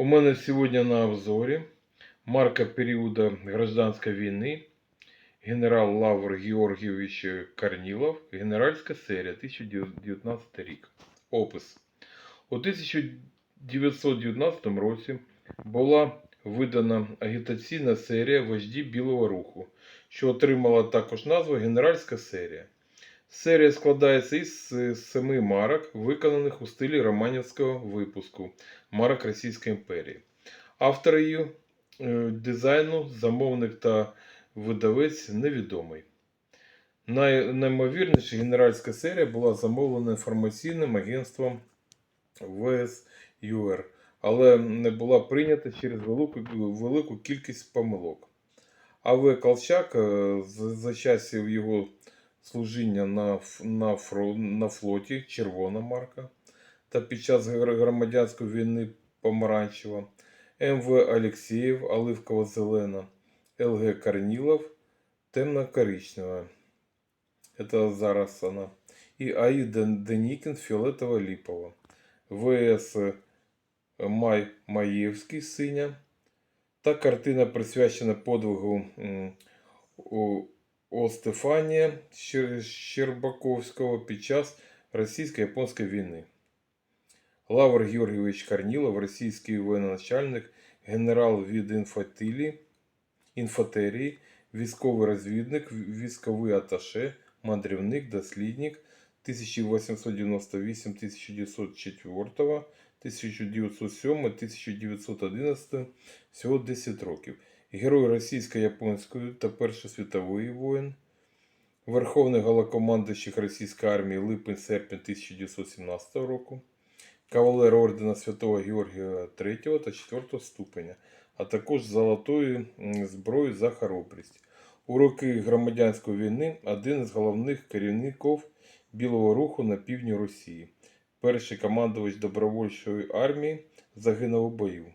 У мене сьогодні на обзорі марка періоду гражданської війни генерал Лавр Георгійович Корнілов, генеральська серія 1919 рік. Опис. У 1919 році була видана агітаційна серія Вожді Білого Руху, що отримала також назву Генеральська серія. Серія складається із семи марок, виконаних у стилі романівського випуску марок Російської імперії. Автор е, дизайну, замовник та видавець невідомий. Най, наймовірніше, генеральська серія була замовлена інформаційним агентством ВСЮР, але не була прийнята через велику, велику кількість помилок. А.В. Колчак е, за часів його служіння на, на, на флоті червона марка та під час гр- громадянської війни помаранчева, М.В. Алексєєв, оливково зелена, Л.Г. Корнілов, темно-коричнева. Это зараз вона. І А.І. Ден- Денікін, фіолетово ліпова. В.С. Май Маєвський, синя. Та картина присвячена подвигу м, у О. Стефанія Щер- Щербаковського під час російсько-японської війни. Лавр Георгійович Корнілов, російський воєначальник, генерал від інфотилі, інфатерії, військовий розвідник, військовий аташе, мандрівник, дослідник 1898-1904, 1907-1911, всього 10 років. Герой російсько-японської та Першої світової воїн, Верховний голокомандуючий Російської армії липень-серпень 1917 року, кавалер ордена Святого Георгія 3 та 4 ступеня, а також золотої м, зброї за хоробрість. У роки громадянської війни один із головних керівників Білого руху на півдні Росії. Перший командувач добровольчої армії загинув у бою.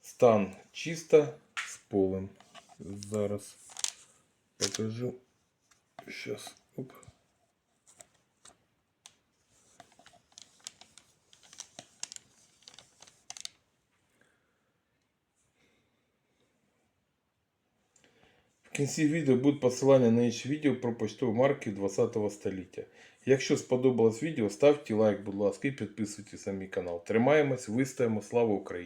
Стан чисто з полем. Зараз покажу. Сейчас. Оп. В кінці відео буде посилання на інші відео про почтові марки 20-го століття. Якщо сподобалось відео, ставте лайк, будь ласка, і підписуйтесь на мій канал. Тримаємось, вистоїмо, слава Україні!